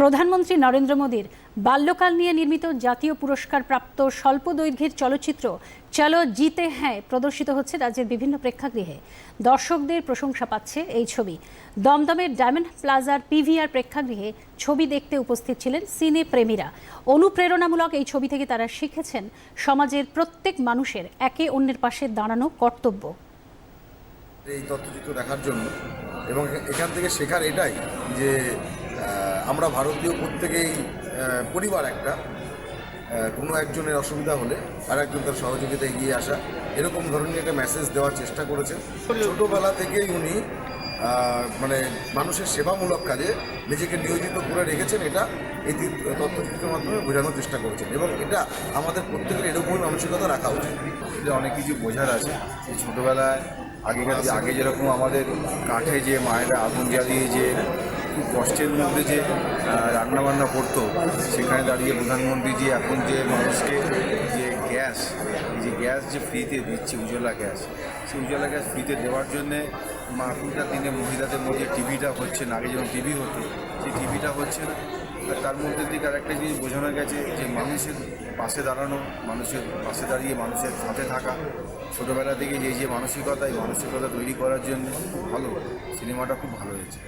প্রধানমন্ত্রী নরেন্দ্র মোদীর বাল্যকাল নিয়ে নির্মিত জাতীয় পুরস্কার প্রাপ্ত স্বল্প দৈর্ঘ্যের চলচ্চিত্র চলো জিতে হ্যাঁ প্রদর্শিত হচ্ছে রাজ্যের বিভিন্ন প্রেক্ষাগৃহে। দর্শকদের প্রশংসা পাচ্ছে এই ছবি। দমদমের ডায়মন্ড প্লাজার পিভিআর প্রেক্ষাগৃহে ছবি দেখতে উপস্থিত ছিলেন সিনে প্রেমীরা। অনুপ্রেরণামূলক এই ছবি থেকে তারা শিখেছেন সমাজের প্রত্যেক মানুষের একে অন্যের পাশে দাঁড়ানো কর্তব্য। এই তথ্যচিত্র দেখার জন্য এবং এখান থেকে শেখার এটাই যে আমরা ভারতীয় প্রত্যেকেই পরিবার একটা। কোনো একজনের অসুবিধা হলে আর একজন তার সহযোগিতা এগিয়ে আসা। এরকম ধরনের একটা মেসেজ দেওয়ার চেষ্টা করেছেন। ছোটোবেলা থেকেই উনি মানে মানুষের সেবামূলক কাজে নিজেকে নিয়োজিত করে রেখেছেন। এটা এই তথ্যচিত্রের মাধ্যমে বোঝানোর চেষ্টা করেছেন। এবং এটা আমাদের প্রত্যেকের এরকমই মানসিকতা রাখা উচিত। এটা অনেক কিছু বোঝার আছে। এই ছোটোবেলায় আগেকার যে আগে যেরকম আমাদের কাঠে যে মায়েরা আগুন জ্বালিয়ে যে খুব কষ্টের মধ্যে যে রান্নাবান্না করতো, সেখানে দাঁড়িয়ে প্রধানমন্ত্রী যে এখন যে মানুষকে যে গ্যাস যে গ্যাস যে ফ্রিতে দিচ্ছে উজ্জ্বলা গ্যাস, সেই উজ্জ্বলা গ্যাস ফ্রিতে দেওয়ার জন্যে এখনকার দিনে মহিলাদের মধ্যে টিভিটা হচ্ছে না, আগে যেমন টিভি হতো, সেই টিভিটা হচ্ছে না। আর তার মধ্যে থেকে আরেকটা জিনিস বোঝানো গেছে যে, মানুষের পাশে দাঁড়ানো, মানুষের পাশে দাঁড়িয়ে মানুষের সাথে থাকা, ছোটোবেলা থেকে যে যে মানসিকতা, এই মানসিকতা তৈরি করার জন্য ভালো, সিনেমাটা খুব ভালো হয়েছে।